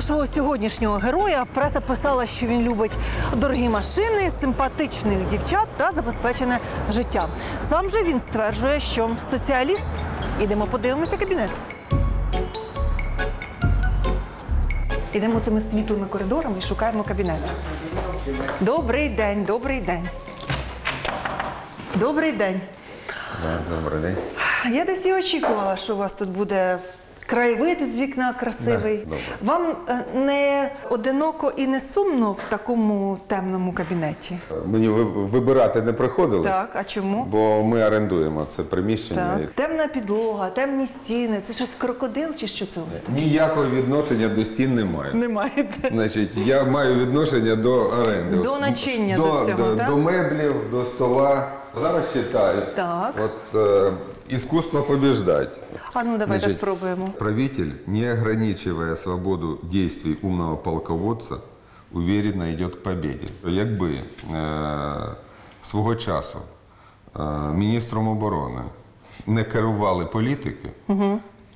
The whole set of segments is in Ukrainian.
Нашого сьогоднішнього героя преса писала, що він любить дорогі машини, симпатичних дівчат та забезпечене життя. Сам же він стверджує, що соціаліст. Ідемо подивимося кабінет. Ідемо цими світлими коридорами і шукаємо кабінет. Добрий день, добрий день. Добрий день. Добрий день. Я десь і очікувала, що у вас тут буде краєвид з вікна красивий. Да. Вам е, не одиноко і не сумно в такому темному кабінеті? Мені ви- вибирати не приходилось, Так, а чому? бо ми орендуємо це приміщення. Так. Темна підлога, темні стіни. Це щось крокодил чи що це у вас? Ніякого відношення до стін немає. Не маєте. Значить, я маю відношення до оренди. До начиння до, до цього, до, так? до меблів, до стола. Зараз читаю. Так. От е, искусство побеждать. А ну давайте Значит, спробуємо. Правитель, не ограничивая свободу действий умного полководца, уверенно идет к победе. Якби е, свого часу е, міністром оборони не керували політики,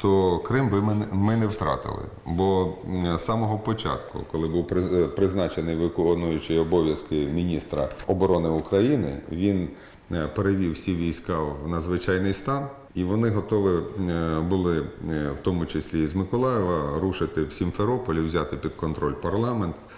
то Крим би ми, не- ми не втратили. Бо з самого початку, коли був е, призначений виконуючий обов'язки міністра оборони України, він е, перевів всі війська в надзвичайний стан. І вони готові е, були, е, в тому числі і з Миколаєва, рушити в Сімферополі, взяти під контроль парламент, е,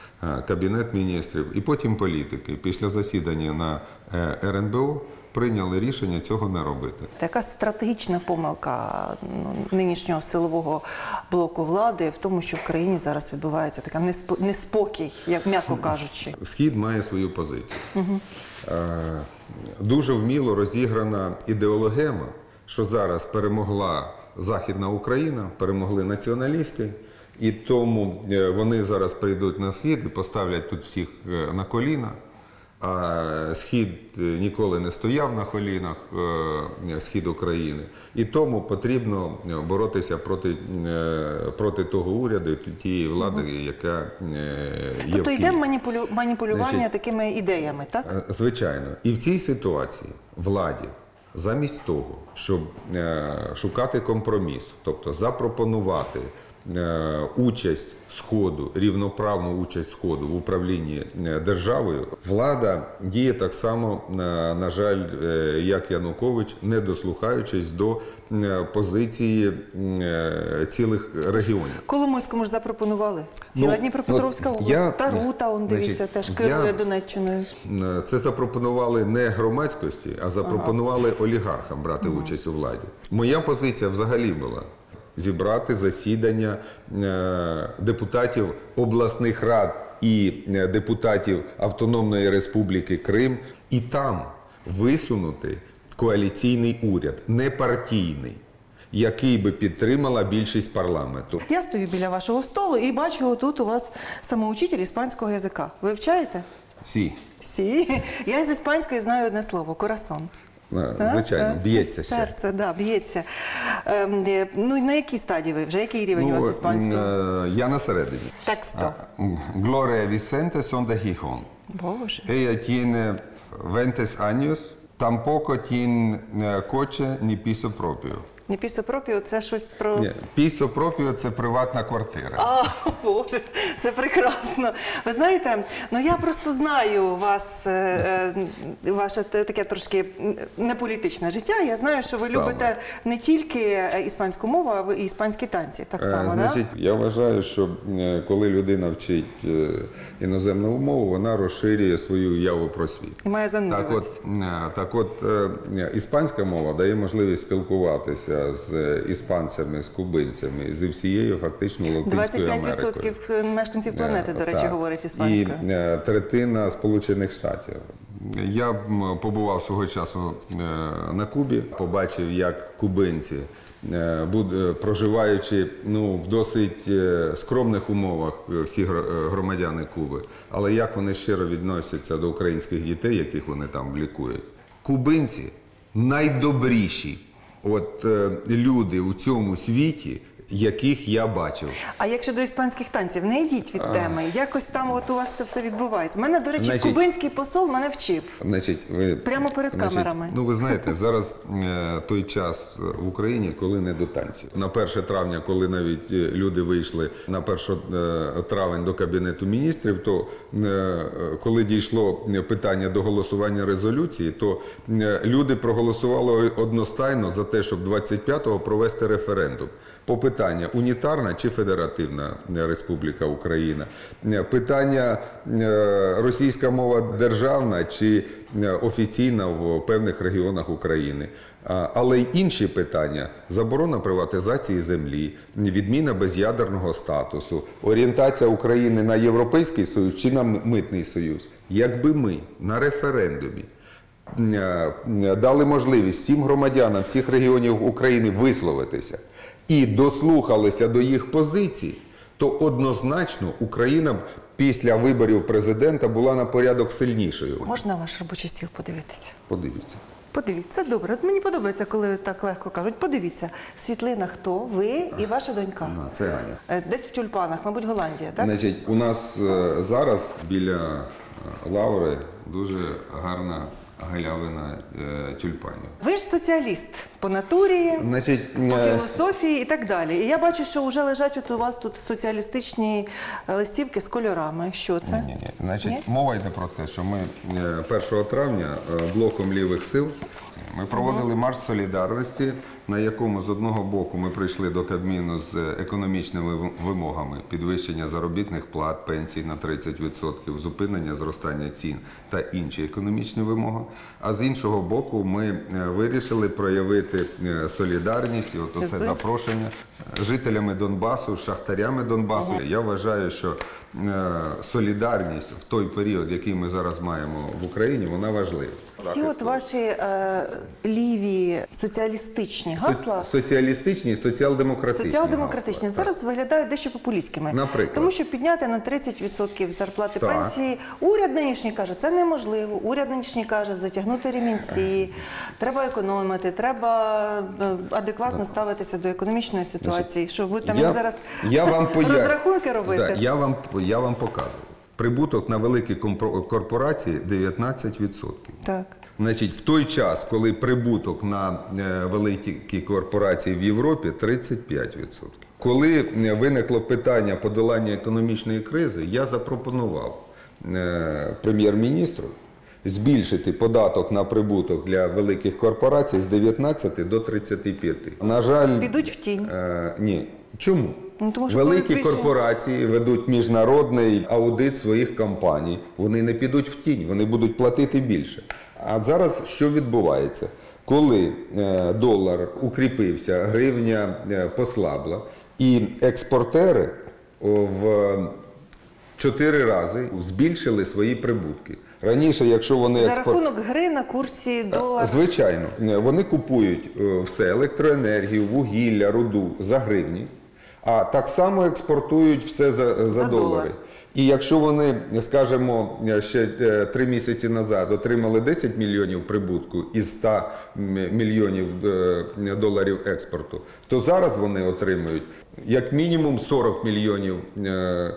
кабінет міністрів і потім політики. Після засідання на е, РНБО прийняли рішення цього не робити. Така стратегічна помилка ну, нинішнього силового блоку влади в тому, що в країні зараз відбувається така неспо- неспокій, як м'яко кажучи. Схід має свою позицію. Е, Дуже вміло розіграна ідеологема, що зараз перемогла Західна Україна, перемогли націоналісти, і тому е, вони зараз прийдуть на схід і поставлять тут всіх е, на коліна. А схід е, ніколи не стояв на колінах, схід України, і тому потрібно боротися проти, проти того уряду, тієї влади, яка є Тобто в йде маніпулю... маніпулювання Значить, такими ідеями, так? Звичайно. І в цій ситуації владі, замість того, щоб е, шукати компроміс, тобто запропонувати участь Сходу, рівноправну участь Сходу в управлінні е, державою, влада діє так само, е, на жаль, е, як Янукович, не дослухаючись до е, позиції е, цілих регіонів. Коломойському ж запропонували. Ціла Ну, Дніпропетровська область, я- Тарута, он дивіться, значить, теж я- керує Донеччиною. Е, Це запропонували не громадськості, а запропонували олігархам брати участь у владі. Моя позиція взагалі була зібрати засідання е, депутатів обласних рад і е, депутатів Автономної Республіки Крим, і там висунути коаліційний уряд, не партійний, який би підтримала більшість парламенту. Я стою біля вашого столу і бачу, тут у вас самоучитель іспанського язика. Ви вивчаєте? Всі. Сі. Я з іспанської знаю одне слово корасон. Е, Так? Звичайно, Так. б'ється ще. Серце, да, б'ється. Ем, е, ну на якій стадії ви вже? Який рівень у вас іспанської? е, я на середині. Тексто. Gloria Vicente son de Gijón. Боже. Ella tiene 20 años, tampoco tiene eh, coche ni piso propio. Не пісопропіо, це щось про. Ні, propio – це приватна квартира. А, Боже, це прекрасно. Ви знаєте, ну я просто знаю вас, е, е, ваше те- таке трошки неполітичне життя. Я знаю, що ви Саме. любите не тільки е, іспанську мову, а ви і іспанські танці. Так Е, само, Значить, я вважаю, що е, коли людина вчить е, іноземну мову, вона розширює свою уяву про світ. І має Так от, занурюватися. е, так от е, іспанська мова дає можливість спілкуватися з е, іспанцями, з кубинцями, зі всією фактично Латинською Америкою. 25% мешканців планети, до речі, Так. говорять іспанською. І е, третина Сполучених Штатів. Я побував свого часу е, на Кубі, побачив, як кубинці, е, е, проживаючи ну, в досить е, скромних умовах, е, всі е, громадяни Куби, але як вони щиро відносяться до українських дітей, яких вони там лікують. Кубинці найдобріші от, е, люди у цьому світі, яких я бачив. А якщо до іспанських танців, не йдіть від теми. Якось там от у вас це все відбувається. Мене, до речі, Значить- кубинський посол мене вчив. Значить, ви Прямо перед камерами. Ну ви знаєте, зараз е, той час в Україні, коли не до танців. На 1 травня, коли навіть е, люди вийшли на 1 е, травень до кабінету міністрів, то е, е, коли дійшло е, питання до голосування резолюції, то е, люди проголосували одностайно за те, щоб 25-го провести референдум. Питання унітарна чи федеративна е, Республіка Україна, Е, питання е, російська мова державна чи офіційна в певних регіонах України. Але й інші питання: заборона приватизації землі, відміна без'ядерного статусу, орієнтація України на Європейський Союз чи на Митний Союз. Якби ми на референдумі дали можливість всім громадянам всіх регіонів України висловитися і дослухалися до їх позицій, то однозначно Україна б після виборів президента була на порядок сильнішою. Можна ваш робочий стіл подивитися? Подивіться. Подивіться, добре. От мені подобається, коли так легко кажуть. Подивіться, світлина хто? Ви і ваша донька. А, це Аня. Е, Десь в тюльпанах, мабуть, Голландія, так? Значить, у нас е, зараз біля е, лаври дуже гарна галявина е, тюльпанів. Ви ж соціаліст по натурі, Значить, по е, філософії і так далі. І я бачу, що вже лежать от у вас тут соціалістичні листівки з кольорами. Що це? Ні, ні. Значить, Ні? мова йде про те, що ми е, 1 травня е, блоком лівих сил ми проводили марш солідарності, на якому з одного боку ми прийшли до Кабміну з економічними вимогами підвищення заробітних плат, пенсій на 30%, зупинення зростання цін та інші економічні вимоги. А з іншого боку, ми е, вирішили проявити е, солідарність і от оце З? запрошення жителями Донбасу, шахтарями Донбасу. Я вважаю, що е, солідарність в той період, який ми зараз маємо в Україні, вона важлива. Всі от ваші е, ліві соціалістичні гасла. Со- Соціалістичні і соціал-демократичні. Соціал-демократичні гасла, зараз виглядають дещо популістськими. Наприклад. Тому що підняти на 30% зарплати Так. пенсії. Уряд нинішній каже, це неможливо. Уряд нинішній каже, затягнути ремінці, треба економити, треба е, адекватно ставитися до економічної ситуації. Що ви там Я, зараз я вам розрахунки робити? Да, я, вам, я вам показую. Прибуток на великі корпорації 19%. Так. Значить, в той час, коли прибуток на е, великі корпорації в Європі 35%. Коли е, виникло питання подолання економічної кризи, я запропонував е, прем'єр-міністру збільшити податок на прибуток для великих корпорацій з 19 до 35. На жаль, Підуть в тінь. Ні. Чому? Ну, тому що коли Великі збільшення- корпорації ведуть міжнародний аудит своїх компаній. Вони не підуть в тінь, вони будуть платити більше. А зараз що відбувається? Коли е, долар укріпився, гривня е, послабла, і експортери о, в чотири рази збільшили свої прибутки. Раніше, якщо вони За експор... рахунок гри на курсі долара. Звичайно, Е, вони купують е, все електроенергію, вугілля, руду за гривні, а так само експортують все за, за, За долари. долар. І якщо вони, скажімо, ще е, три місяці назад отримали 10 мільйонів прибутку із 100 мільйонів е, доларів експорту, то зараз вони отримують як мінімум 40 мільйонів е,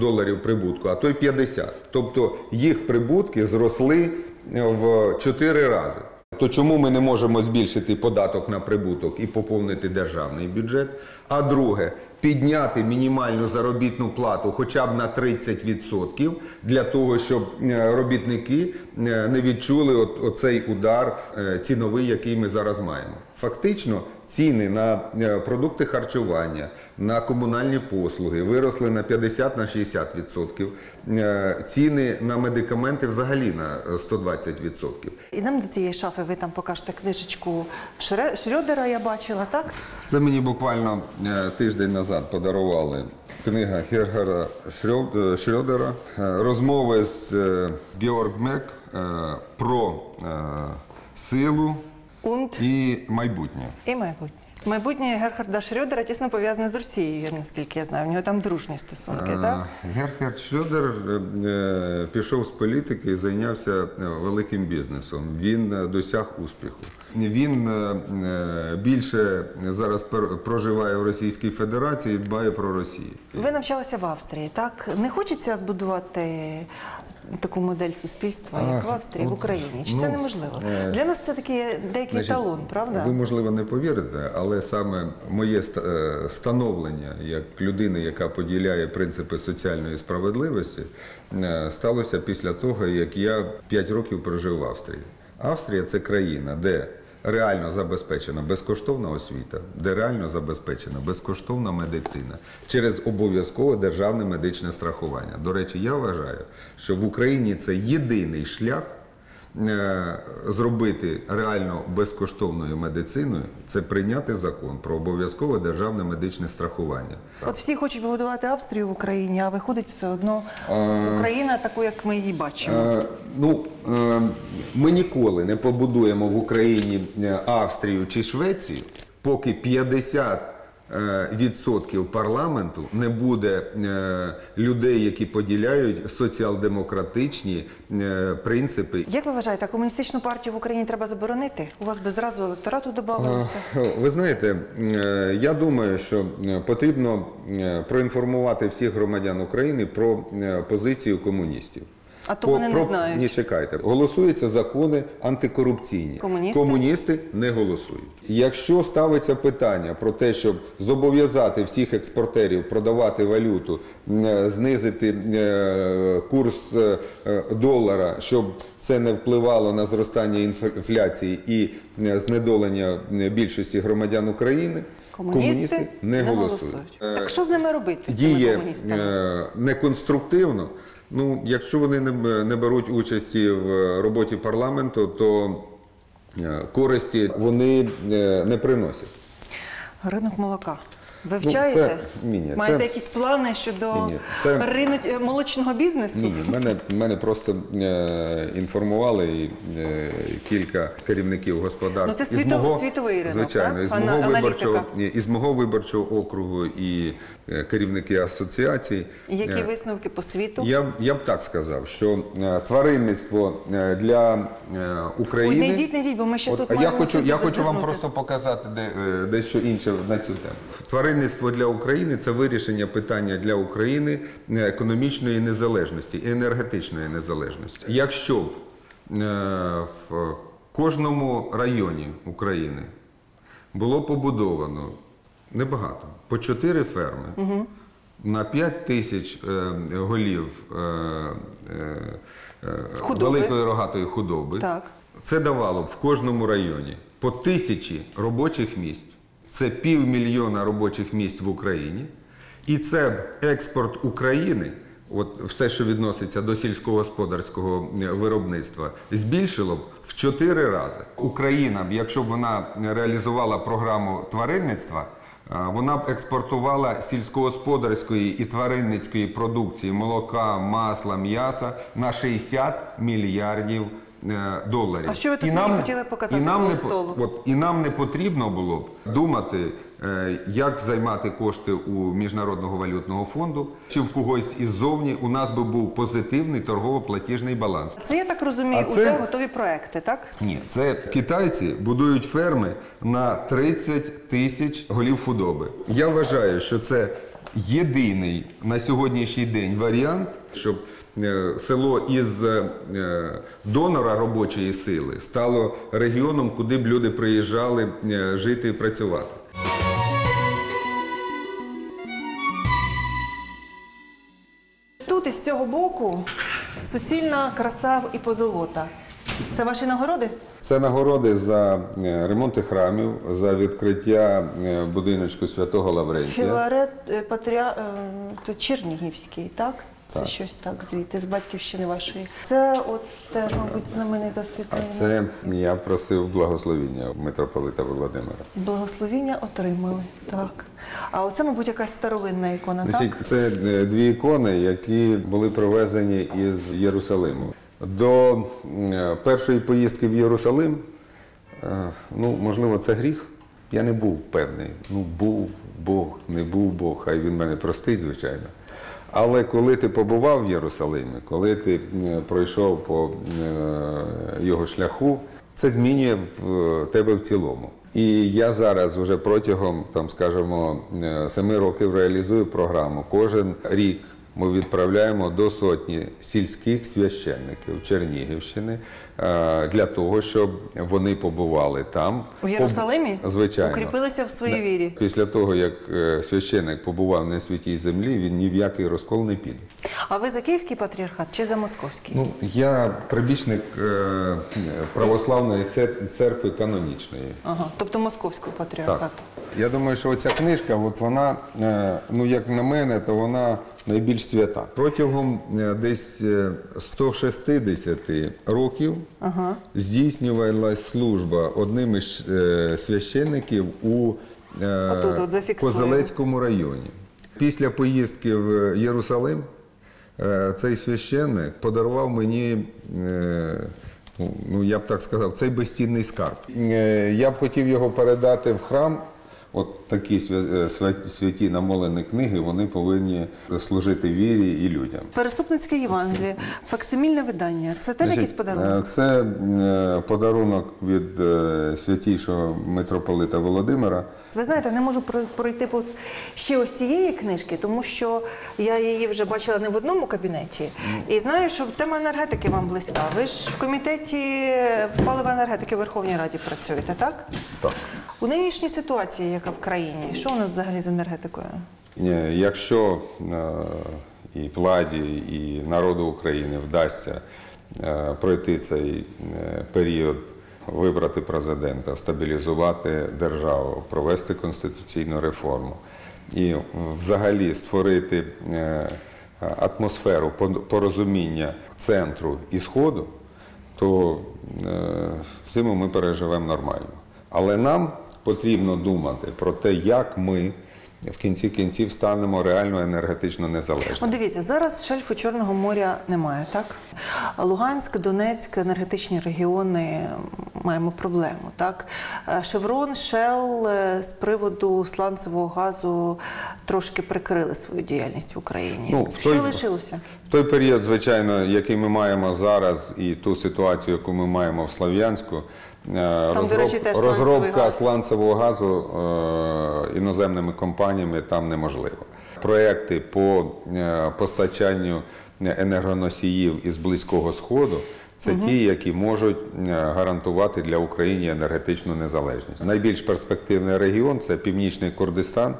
доларів прибутку, а то й 50. Тобто їх прибутки зросли в 4 рази. То чому ми не можемо збільшити податок на прибуток і поповнити державний бюджет? А друге, підняти мінімальну заробітну плату хоча б на 30% для того, щоб е, робітники е, не відчули оцей удар е, ціновий, який ми зараз маємо. Фактично, ціни на е, продукти харчування, на комунальні послуги виросли на 50 на 60%. Е, Ціни на медикаменти взагалі на е, 120%. Ідемо до тієї шафи, ви там покажете книжечку Шрёдера, я бачила, так? Це мені буквально тиждень назад подарували книга е, Шрёдера розмови з Георг Мек про силу Und і майбутнє. і майбутнє. Майбутнє Герхарда Шрёдера тісно пов'язане з Росією, наскільки я знаю. У нього там дружні стосунки, так? Герхард Шльодер е, е, пішов з політики і зайнявся е, великим бізнесом. Він е, досяг успіху. Він е, е, більше зараз проживає в Російській Федерації і дбає про Росію. Ви навчалися в Австрії, так? Не хочеться збудувати таку модель суспільства, як в Австрії, в Україні? Чи це ну, неможливо? е, Для нас це такий деякий Значить, талон, правда? Ви, можливо, не повірите, але саме моє е, становлення як людини, яка поділяє принципи соціальної справедливості, е, сталося після того, як я 5 років прожив в Австрії. Австрія це країна, де реально забезпечена безкоштовна освіта, де реально забезпечена безкоштовна медицина через обов'язкове державне медичне страхування. До речі, я вважаю, що в Україні це єдиний шлях зробити реально безкоштовною медициною це прийняти закон про обов'язкове державне медичне страхування. От всі хочуть побудувати Австрію в Україні, а виходить все одно Україна таку, як ми її бачимо. Е, ну, е, ми ніколи не побудуємо в Україні е, Австрію чи Швецію, поки 50 е, відсотків парламенту не буде е, людей, які поділяють соціал-демократичні е, принципи Як ви вважаєте, комуністичну партію в Україні треба заборонити? У вас би зразу електорату додавалося. Ви знаєте, е, я думаю, що е, потрібно е, проінформувати всіх громадян України про е, позицію комуністів. А то По- вони не про- знають. Ні, чекайте. Голосуються закони антикорупційні. Комуністи? Комуністи не голосують. Якщо ставиться питання про те, щоб зобов'язати всіх експортерів продавати валюту, е, знизити е, курс е, долара, щоб це не впливало на зростання інф- інфляції і знедолення більшості громадян України, Комуністи, не, голосують. Е, Так що з ними робити? Діє неконструктивно. Ну, якщо вони не, беруть участі в роботі парламенту, то е, користі вони е, не приносять. Ринок молока. Вивчаєте? Ну, це- ні, Маєте це- якісь плани щодо Ні, ні, це- ринок е, молочного бізнесу? Ні, ні, мене, мене просто е, інформували і, е, кілька керівників господарств. Ну, це із світовий- світовий ринок, звичайно, так? із мого виборчого із мого виборчого округу і керівники асоціацій. Які е, висновки по світу? Я, я б так сказав, що е, тваринництво е, для е, України. Ой, не йдіть, не йдіть, бо ми ще От, тут а я хочу, я хочу вам просто показати де, е, дещо інше на цю тему. Тваринництво для України це вирішення питання для України е, економічної незалежності енергетичної незалежності. Якщо б е, в кожному районі України було побудовано небагато, по чотири ферми на 5 тисяч е, голів е, е, е, великої рогатої худоби. Так. Це давало в кожному районі по тисячі робочих місць. Це півмільйона робочих місць в Україні. І це експорт України, от все, що відноситься до сільськогосподарського е, виробництва, збільшило б в чотири рази. Україна б, якщо б вона реалізувала програму тваринництва, вона б експортувала сільськогосподарської і тваринницької продукції молока, масла, м'яса на 60 мільярдів доларів. А що ви тут мені хотіли показати і нам не? От, і нам не потрібно було б думати, е, як займати кошти у Міжнародного валютного фонду, чи в когось іззовні у нас би був позитивний торгово-платіжний баланс. Це я так розумію, А це- уже готові проекти, так? Ні, це китайці будують ферми на 30 тисяч голів худоби. Я вважаю, що це єдиний на сьогоднішній день варіант, щоб е, село із е, донора робочої сили стало регіоном, куди б люди приїжджали е, жити і працювати. Тут із цього боку суцільна краса і позолота. Це ваші нагороди? Це нагороди за е, ремонти храмів, за відкриття е, будиночку святого Лаврентія. Філарет е, Патріа... е, Чернігівський, так? Це Так. щось так звідти, з батьківщини вашої. Це от теж, мабуть, знаменита А це я просив благословіння митрополита Володимира. Благословіння отримали. Так. А оце, мабуть, якась старовинна ікона, Значить, так? це е, дві ікони, які були привезені із Єрусалиму. До е, першої поїздки в Єрусалим Е, Ну, можливо, це гріх. Я не був певний. Ну, був Бог, не був Бог, хай він мене простить, звичайно. Але коли ти побував в Єрусалимі, коли ти е, пройшов по е, його шляху, це змінює е, тебе в цілому. І я зараз вже протягом, там, скажімо, семи років реалізую програму. Кожен рік ми відправляємо до сотні сільських священників Чернігівщини е, для того, щоб вони побували там. У Єрусалимі? Звичайно. Укріпилися в своїй вірі. Після того, як е, священник побував на святій землі, він ні в який розкол не піде. А ви за київський патріархат чи за московський? Ну, я прибічник е, православної цер- церкви канонічної. Ага, тобто московського патріархату. Так. Я думаю, що оця книжка, от вона, ну як на мене, то вона найбільш свята. Протягом е, десь е, 160 років здійснювалась служба одним із е, священників у е, Отут от. Козелецькому районі. Після поїздки в Єрусалим е, цей священник подарував мені. е, ну, Ну, я б так сказав, цей безцінний скарб. Е, Я б хотів його передати в храм. От такі е, свя- святі намолені книги, вони повинні служити вірі і людям. Пересупницьке Євангеліє, факсимільне видання. Це теж якийсь подарунок? е, Це е, подарунок від святішого митрополита Володимира. Ви знаєте, не можу про- пройти повз ще ось цієї книжки, тому що я її вже бачила не в одному кабінеті. І знаю, що тема енергетики вам близька. Ви ж в комітеті палива енергетики в Верховній Раді працюєте, так? Так. У нинішній ситуації, яка в країні, що у нас взагалі з енергетикою? Е, Якщо е, і владі, і народу України вдасться е, пройти цей період, вибрати президента, стабілізувати державу, провести конституційну реформу і взагалі створити атмосферу порозуміння центру і сходу, то е, зиму ми переживемо нормально. Але нам потрібно думати про те, як ми в кінці кінців станемо реально енергетично незалежними. От дивіться, зараз шельфу Чорного моря немає, так? Луганськ, Донецьк, енергетичні регіони маємо проблему, так? Е, Шеврон, Шел е, з приводу сланцевого газу трошки прикрили свою діяльність в Україні. Ну, в Що той- лишилося? В той період, звичайно, який ми маємо зараз, і ту ситуацію, яку ми маємо в Слов'янську, е, до речі, теж розробка газ. сланцевого газу е, іноземними компаніями там неможливо. Проекти по е, постачанню енергоносіїв із Близького Сходу. Це ті, які можуть е, гарантувати для України енергетичну незалежність. Найбільш перспективний регіон це північний Курдистан.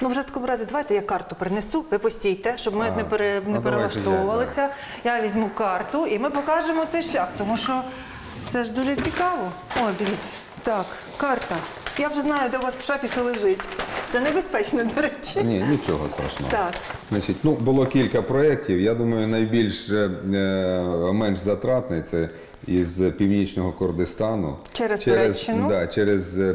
Ну, вже в такому разі, давайте я карту принесу, ви постійте, щоб ми не, пере, не ну, перелаштовувалися. Я візьму карту і ми покажемо цей шлях, тому що це ж дуже цікаво. О, дивіться. Так, карта. Я вже знаю, де у вас в шафі що лежить. Це небезпечно, до речі. Ні, нічого страшного. Так. Значить, ну було кілька проєктів. Я думаю, найбільш е, менш затратний це із північного Курдистану Через Туреччину? да, через е,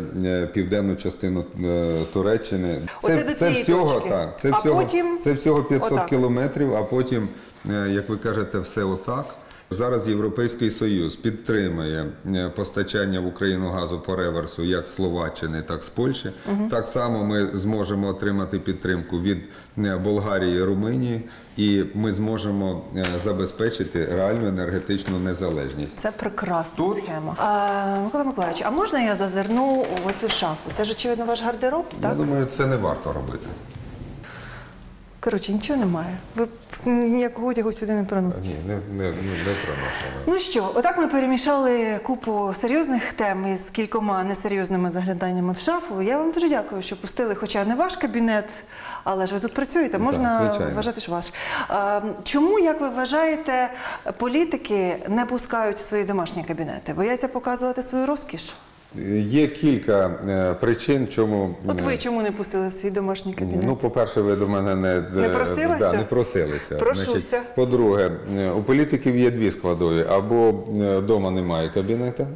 південну частину е, Туреччини. Оце до це цієї всього точки. так. Це А всього, потім це всього 500 отак. кілометрів, а потім, е, як ви кажете, все отак. Зараз Європейський Союз підтримує е, постачання в Україну газу по реверсу як з Словаччини, так з Польщі. Так само ми зможемо отримати підтримку від е, Болгарії Румунії, і ми зможемо е, забезпечити реальну енергетичну незалежність. Це прекрасна Тут? схема. А, Микола Миколаївич, а можна я зазирну у цю шафу? Це ж очевидно ваш гардероб, Я так? думаю, це не варто робити. Коротше, нічого немає. Ви ніякого одягу сюди не приносите. Ні, не, не, не, не проносимо. Ну що, отак ми перемішали купу серйозних тем із кількома несерйозними загляданнями в шафу. Я вам дуже дякую, що пустили, хоча не ваш кабінет, але ж ви тут працюєте, можна звичайно. вважати, що ваш. А, чому, як ви вважаєте, політики не пускають в свої домашні кабінети? Бояться показувати свою розкіш? Є кілька е, причин, чому От е, ви чому не пустили в свій домашній кабінет? Ну, по-перше, ви до мене не, Не просилися? Да, не просилися. Прошуся. по-друге, е, у політиків є дві складові: або вдома немає кабінета,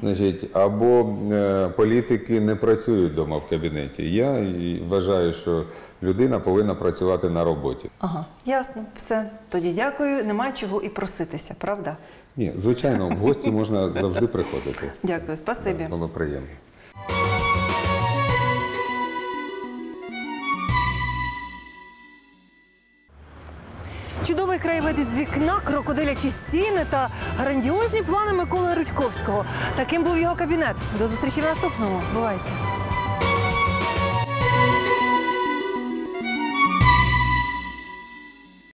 Значить, або е, політики не працюють вдома в кабінеті. Я вважаю, що людина повинна працювати на роботі. Ага, ясно, все. Тоді дякую. Нема чого і проситися, правда? Ні, звичайно, в гості можна завжди приходити. Дякую, спасибі. Було приємно. Чудовий з вікна, крокодилячі стіни та грандіозні плани Миколи Рудьковського. Таким був його кабінет. До зустрічі в наступному. Бувайте.